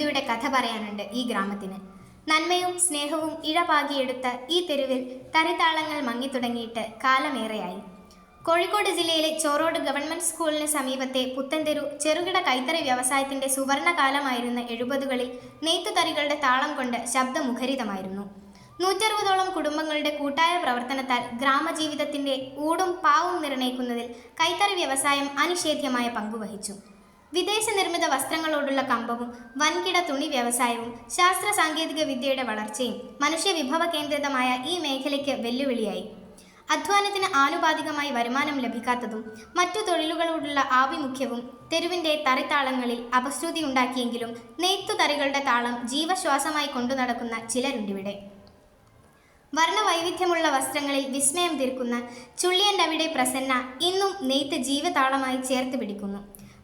അഭിവൃദ്ധിയുടെ കഥ പറയാനുണ്ട് ഈ ഗ്രാമത്തിന്. നന്മയും സ്നേഹവും ഇഴപാകിയെടുത്ത ഈ തെരുവിൽ തരിതാളങ്ങൾ മങ്ങിത്തുടങ്ങിയിട്ട് കാലമേറെയായി. കോഴിക്കോട് ജില്ലയിലെ ചോറോട് ഗവൺമെന്റ് സ്കൂളിന് സമീപത്തെ പുത്തൻതെരു ചെറുകിട കൈത്തറി വ്യവസായത്തിന്റെ സുവർണ കാലമായിരുന്ന എഴുപതുകളിൽ നെയ്ത്തുതറികളുടെ താളം കൊണ്ട് ശബ്ദമുഖരിതമായിരുന്നു. നൂറ്ററുപതോളം കുടുംബങ്ങളുടെ കൂട്ടായ പ്രവർത്തനത്താൽ ഗ്രാമജീവിതത്തിന്റെ ഊടും പാവും നിർണയിക്കുന്നതിൽ കൈത്തറി വ്യവസായം അനിഷേധ്യമായ പങ്കുവഹിച്ചു. വിദേശ നിർമ്മിത വസ്ത്രങ്ങളോടുള്ള കമ്പവും വൻകിട തുണി വ്യവസായവും ശാസ്ത്ര സാങ്കേതിക വിദ്യയുടെ വളർച്ചയും മനുഷ്യ വിഭവ കേന്ദ്രിതമായ ഈ മേഖലയ്ക്ക് വെല്ലുവിളിയായി. അധ്വാനത്തിന് ആനുപാതികമായി വരുമാനം ലഭിക്കാത്തതും മറ്റു തൊഴിലുകളോടുള്ള ആഭിമുഖ്യവും തെരുവിന്റെ തറിത്താളങ്ങളിൽ അപശ്രുതി ഉണ്ടാക്കിയെങ്കിലും നെയ്ത്തുതറികളുടെ താളം ജീവശ്വാസമായി കൊണ്ടു നടക്കുന്ന ചിലരുണ്ടിവിടെ വർണവൈവിധ്യമുള്ള വസ്ത്രങ്ങളിൽ വിസ്മയം തീർക്കുന്ന ചുള്ളിയന്റെ അവിടെ പ്രസന്ന ഇന്നും നെയ്ത്ത് ജീവതാളമായി ചേർത്ത് പിടിക്കുന്നു.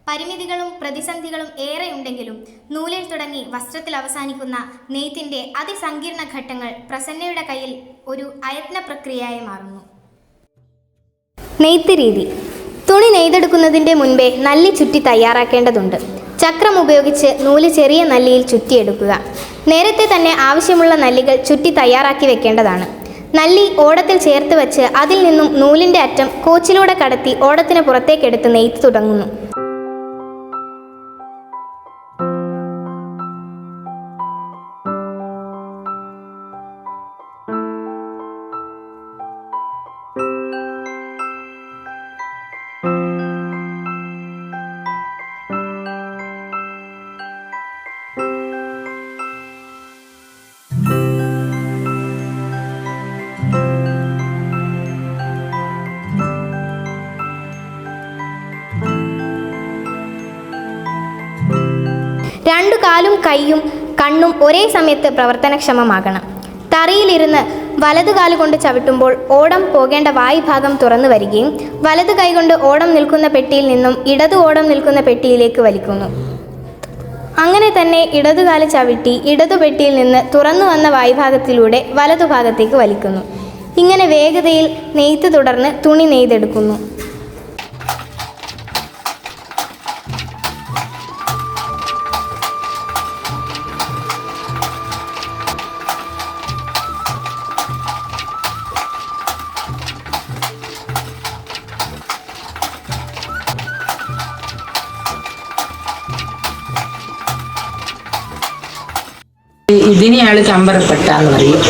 പരിമിതികളും പ്രതിസന്ധികളും ഏറെയുണ്ടെങ്കിലും നൂലിൽ തുടങ്ങി വസ്ത്രത്തിൽ അവസാനിക്കുന്ന നെയ്ത്തിന്റെ അതിസങ്കീർണ ഘട്ടങ്ങൾ പ്രസന്നയുടെ കയ്യിൽ ഒരു അയത്ന പ്രക്രിയയായി മാറുന്നു. നെയ്ത്ത് രീതി തുണി നെയ്തെടുക്കുന്നതിന്റെ മുൻപേ നല്ലി ചുറ്റി തയ്യാറാക്കേണ്ടതുണ്ട്. ചക്രം ഉപയോഗിച്ച് നൂൽ ചെറിയ നല്ലിയിൽ ചുറ്റിയെടുക്കുക. നേരത്തെ തന്നെ ആവശ്യമുള്ള നല്ലികൾ ചുറ്റി തയ്യാറാക്കി വെക്കേണ്ടതാണ്. നല്ലി ഓടത്തിൽ ചേർത്ത് വെച്ച് അതിൽ നിന്നും നൂലിന്റെ അറ്റം കോച്ചിലൂടെ കടത്തി ഓടത്തിന് പുറത്തേക്കെടുത്ത് നെയ്ത്ത് തുടങ്ങുന്നു. രണ്ടു കാലും കൈയും കണ്ണും ഒരേ സമയത്ത് പ്രവർത്തനക്ഷമമാകണം. തറയിലിരുന്ന് വലതു കാലുകൊണ്ട് ചവിട്ടുമ്പോൾ ഓടം പോകേണ്ട വായുഭാഗം തുറന്നു വരികയും വലതു കൈകൊണ്ട് ഓടം നിൽക്കുന്ന പെട്ടിയിൽ നിന്നും ഇടതു ഓടം നിൽക്കുന്ന പെട്ടിയിലേക്ക് വലിക്കുന്നു. അങ്ങനെ തന്നെ ഇടതുകാൽ ചവിട്ടി ഇടതു പെട്ടിയിൽ നിന്ന് തുറന്നു വന്ന വായുഭാഗത്തിലൂടെ വലതുഭാഗത്തേക്ക് വലിക്കുന്നു. ഇങ്ങനെ വേഗതയിൽ നെയ്ത്ത് തുടർന്ന് തുണി നെയ്തെടുക്കുന്നു. ഇതിനെയാൾ ചമ്പറപ്പെട്ട എന്ന് പറയും.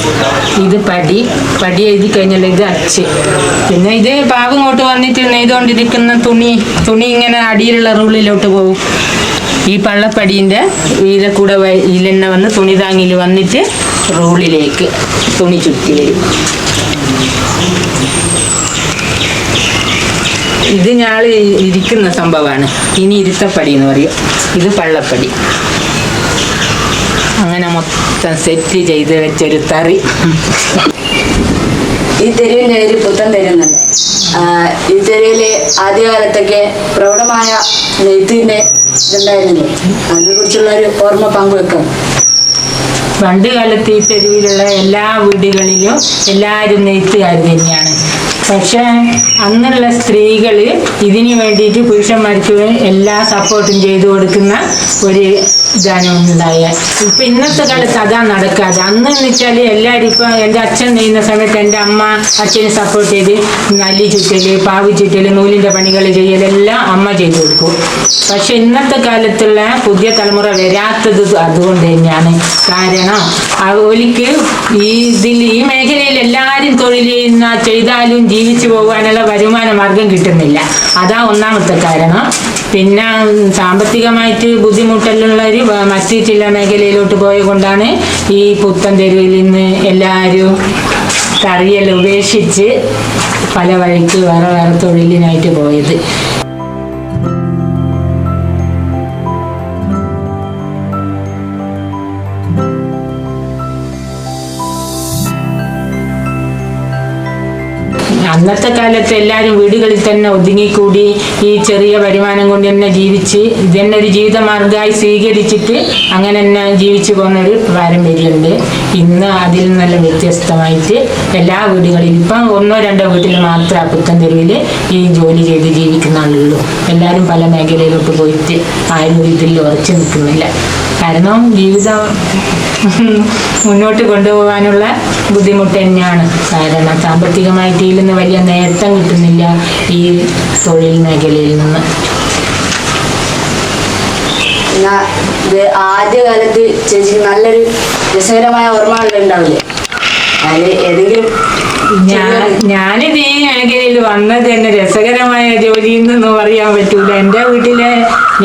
ഇത് പടി പടി എഴുതി കഴിഞ്ഞാൽ ഇത് അച്ച്. പിന്നെ ഇത് പാവ് ഇങ്ങോട്ട് വന്നിട്ട് നെയ്തുകൊണ്ടിരിക്കുന്ന തുണി തുണി ഇങ്ങനെ അടിയിലുള്ള റൂളിലോട്ട് പോകും ഈ പള്ളപ്പടീന്റെ ഇല കൂടെ ഇലെണ്ണ വന്ന് തുണി താങ്ങിൽ വന്നിട്ട് റൂളിലേക്ക് തുണി ചുറ്റി വരും. ഇത് ഞാൾ ഇരിക്കുന്ന സംഭവമാണ്. ഇനി ഇരുത്തപ്പടി എന്ന് പറയും. ഇത് പള്ളപ്പടി. അങ്ങനെ മൊത്തം സെറ്റ് ചെയ്ത് വെച്ചൊരു തറി. ഈ തെരുവിന്റെ ഒരു പുത്തൻ തെരുവെന്നല്ലേ? ഈ തെരുവിൽ ആദ്യകാലത്തൊക്കെ പ്രൗഢമായ നെയ്ത്തിന്റെ ഇതുണ്ടായിരുന്നില്ലേ? അതിനെ കുറിച്ചുള്ള ഒരു ഓർമ്മ പങ്കുവെക്കാം. പണ്ട് കാലത്ത് ഈ തെരുവിലുള്ള എല്ലാ വീടുകളിലും എല്ലാവരും നെയ്ത്തുകാർ തന്നെയാണ്. പക്ഷേ അന്നുള്ള സ്ത്രീകൾ ഇതിനു വേണ്ടിയിട്ട് പുരുഷന്മാർക്ക് എല്ലാ സപ്പോർട്ടും ചെയ്തു കൊടുക്കുന്ന ഒരു ഇതാണ് ഉണ്ടായ. ഇപ്പം ഇന്നത്തെ കാലത്ത് അതാ നടക്കാതെ. അന്ന് എന്ന് വെച്ചാൽ എല്ലാവരും ഇപ്പം എന്റെ അച്ഛൻ നെയ്യുന്ന സമയത്ത് എന്റെ അമ്മ അച്ഛനെ സപ്പോർട്ട് ചെയ്ത് നല്ലി ചുറ്റൽ പാവ് ചുറ്റൽ നൂലിന്റെ പണികൾ ചെയ്യലെല്ലാം അമ്മ ചെയ്തു കൊടുക്കും. പക്ഷെ ഇന്നത്തെ കാലത്തുള്ള പുതിയ തലമുറ വരാത്തത് അതുകൊണ്ട് തന്നെയാണ്. കാരണം അവർക്ക് ഈ ഇതിൽ ഈ മേഖലയിൽ എല്ലാവരും തൊഴിൽ ചെയ്യുന്ന ചെയ്താലും ജീവിച്ചു പോകാനുള്ള വരുമാന മാർഗം കിട്ടുന്നില്ല. അതാ ഒന്നാമത്തെ കാരണം. പിന്നെ സാമ്പത്തികമായിട്ട് ബുദ്ധിമുട്ടുള്ളവർ മറ്റ് ചില മേഖലയിലോട്ട് പോയ കൊണ്ടാണ് ഈ പുത്തൻ തെരുവിൽ നിന്ന് എല്ലാവരും കറിയെല്ലാം ഉപേക്ഷിച്ച് പല വഴിക്ക് വേറെ വേറെ തൊഴിലിനായിട്ട് പോയത്. അന്നത്തെ കാലത്ത് എല്ലാവരും വീടുകളിൽ തന്നെ ഒതുങ്ങിക്കൂടി ഈ ചെറിയ വരുമാനം കൊണ്ട് തന്നെ ജീവിച്ച് ഇതന്നെ ഒരു ജീവിതമാർഗമായി സ്വീകരിച്ചിട്ട് അങ്ങനെ തന്നെ ജീവിച്ചു പോകുന്ന ഒരു പാരമ്പര്യമുണ്ട്. ഇന്ന് അതിൽ നല്ല വ്യത്യസ്തമായിട്ട് എല്ലാ വീടുകളിലും ഇപ്പം ഒന്നോ രണ്ടോ വീട്ടിൽ മാത്രം പുത്തൻ തെരുവിൽ ഈ ജോലി ചെയ്ത് ജീവിക്കുന്ന ആളുള്ളൂ എല്ലാവരും പല മേഖലയിലോട്ട് പോയിട്ട് ആരും ഇതിൽ ഉറച്ചു നിൽക്കുന്നില്ല. കാരണം ജീവിതം മുന്നോട്ട് കൊണ്ടുപോകാനുള്ള ബുദ്ധിമുട്ട് തന്നെയാണ്. കാരണം സാമ്പത്തികമായിട്ട് ഇതിൽ നിന്ന് വലിയ നേട്ടം കിട്ടുന്നില്ല ഈ തൊഴിൽ മേഖലയിൽ നിന്ന്. ഇത് ആദ്യകാലത്ത് ചേച്ചിക്ക് നല്ലൊരു രസകരമായ ഓർമ്മകൾ ഉണ്ടാവില്ലേ? അതിൽ ഏതെങ്കിലും ഞാനിത് ഈ മേഖലയിൽ വന്നത് തന്നെ രസകരമായ ജോലി എന്നൊന്നും പറയാൻ പറ്റൂല. എന്റെ വീട്ടിലെ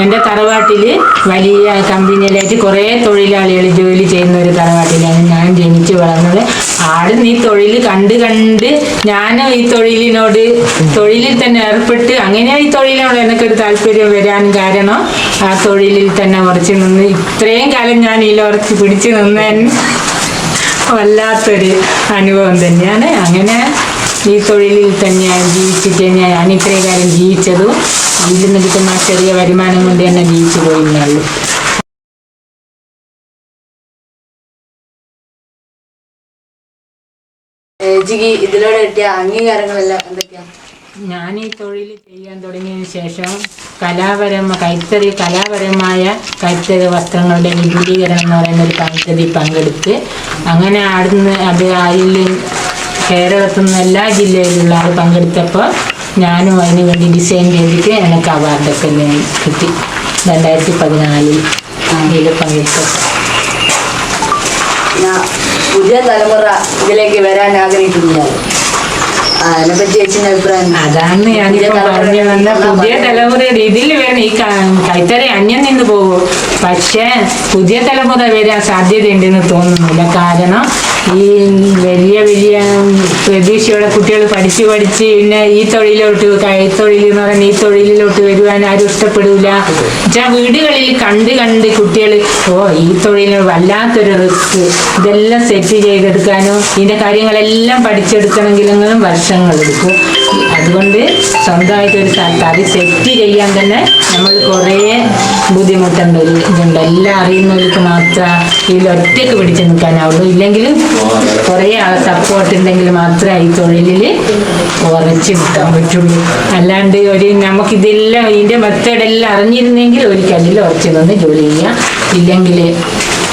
എന്റെ തറവാട്ടിൽ വലിയ കമ്പനിയിലായിട്ട് കുറേ തൊഴിലാളികൾ ജോലി ചെയ്യുന്ന ഒരു തറവാട്ടിലാണ് ഞാൻ ജനിച്ചു വളർന്നത്. ആടുന്ന് ഈ തൊഴിൽ കണ്ട് കണ്ട് ഞാനും ഈ തൊഴിലിനോട് തൊഴിലിൽ തന്നെ ഏർപ്പെട്ട് അങ്ങനെ ഈ തൊഴിലിനോട് എനിക്കൊരു താല്പര്യം വരാൻ കാരണം ആ തൊഴിലിൽ തന്നെ ഉറച്ചു നിന്ന് ഇത്രയും കാലം ഞാൻ ഈ ഉറച്ച് പിടിച്ചു നിന്നതിന് വല്ലാത്തൊരു അനുഭവം തന്നെയാണ്. അങ്ങനെ ഈ തൊഴിലിൽ തന്നെ ജീവിച്ചിട്ട് ഞാൻ ഇത്രയും കാലം ജീവിച്ചതും ഇതിൽ നിന്ന് കിട്ടുന്ന ചെറിയ വരുമാനം കൊണ്ട് തന്നെ ജീവിച്ചു പോയിരുന്നുള്ളൂ. ചേച്ചിക്ക് ഇതിലൂടെ കിട്ടിയ അംഗീകാരങ്ങളെല്ലാം എന്തൊക്കെയാണ് ഞാൻ ഈ തൊഴിൽ ചെയ്യാൻ തുടങ്ങിയതിന് ശേഷം കലാപരമ കൈത്തറി കലാപരമായ കൈത്തറി വസ്ത്രങ്ങളുടെ വിപുലീകരണം എന്ന് പറയുന്ന ഒരു പദ്ധതി പങ്കെടുത്ത് അങ്ങനെ അവിടുന്ന് അത് അതിൽ കേരളത്തിൽ നിന്ന് എല്ലാ ജില്ലയിലുള്ള ആൾ പങ്കെടുത്തപ്പോൾ ഞാനും അതിന് വേണ്ടി ഡിസൈൻ ചെയ്തിട്ട് എനിക്ക് അവാർഡൊക്കെ കിട്ടി. രണ്ടായിരത്തി പതിനാലിൽ പങ്കെടുത്തപ്പോൾ. പുതിയ തലമുറ ഇതിലേക്ക് വരാൻ ആഗ്രഹിക്കുന്നു. അതിനെപ്പറ്റി ചേച്ചിന്റെ അഭിപ്രായം അതാണ് ഞാൻ പറഞ്ഞു വന്ന പുതിയ തലമുറ ഇതിൽ വേണം. ഈ കൈത്തറി അന്യം നിന്ന് പോകും. പക്ഷേ പുതിയ തലമുറ വരാൻ സാധ്യതയുണ്ടെന്ന് തോന്നുന്നില്ല. കാരണം ഈ വലിയ വലിയ പ്രതീക്ഷയോടെ കുട്ടികൾ പഠിച്ച് പഠിച്ച് പിന്നെ ഈ തൊഴിലോട്ട് കൈത്തൊഴിൽ എന്ന് പറയുന്ന ഈ തൊഴിലിലോട്ട് വരുവാൻ ആരും ഇഷ്ടപ്പെടില്ല വെച്ചാൽ വീടുകളിൽ കണ്ട് കണ്ട് കുട്ടികൾ ഓ ഈ തൊഴിലിന് വല്ലാത്തൊരു റിസ്ക്. ഇതെല്ലാം സെറ്റ് ചെയ്തെടുക്കാനും ഇതിന്റെ കാര്യങ്ങളെല്ലാം പഠിച്ചെടുക്കണമെങ്കിലും വർഷങ്ങളെടുക്കും അതുകൊണ്ട് സ്വന്തമായിട്ട് ഒരു അത് സെറ്റ് ചെയ്യാൻ തന്നെ നമ്മൾ കുറേ ബുദ്ധിമുട്ടുണ്ട്. ഇതുണ്ട്. എല്ലാം അറിയുന്നവർക്ക് മാത്രം ഇതിൽ ഒറ്റയ്ക്ക് പിടിച്ചു നിൽക്കാനാവുള്ളൂ. ഇല്ലെങ്കിൽ കുറേ സപ്പോർട്ട് ഉണ്ടെങ്കിൽ മാത്രമേ ഈ തൊഴിലിൽ കുറച്ച് നിൽക്കാൻ പറ്റുള്ളൂ. അല്ലാണ്ട് ഒരു നമുക്കിതെല്ലാം ഇതിന്റെ മെത്തേഡെല്ലാം അറിഞ്ഞിരുന്നെങ്കിൽ ഒരു കല്ലിൽ ഉറച്ച് നിന്ന് ജോലി ചെയ്യാം. ഇല്ലെങ്കിൽ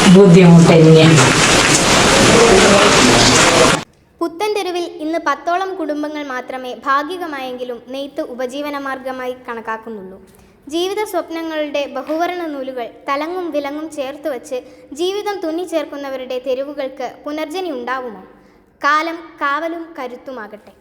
ബുദ്ധിമുട്ട് തന്നെയാണ്. പത്തോളം കുടുംബങ്ങൾ മാത്രമേ ഭാഗികമായെങ്കിലും നെയ്ത്ത് ഉപജീവനമാർഗമായി കണക്കാക്കുന്നുള്ളൂ. ജീവിത സ്വപ്നങ്ങളുടെ ബഹുവർണ നൂലുകൾ തലങ്ങും വിലങ്ങും ചേർത്ത് വച്ച് ജീവിതം തുന്നിച്ചേർക്കുന്നവരുടെ തെരുവുകൾക്ക് പുനർജനി ഉണ്ടാവുമോ? കാലം കാവലും കരുത്തുമാകട്ടെ.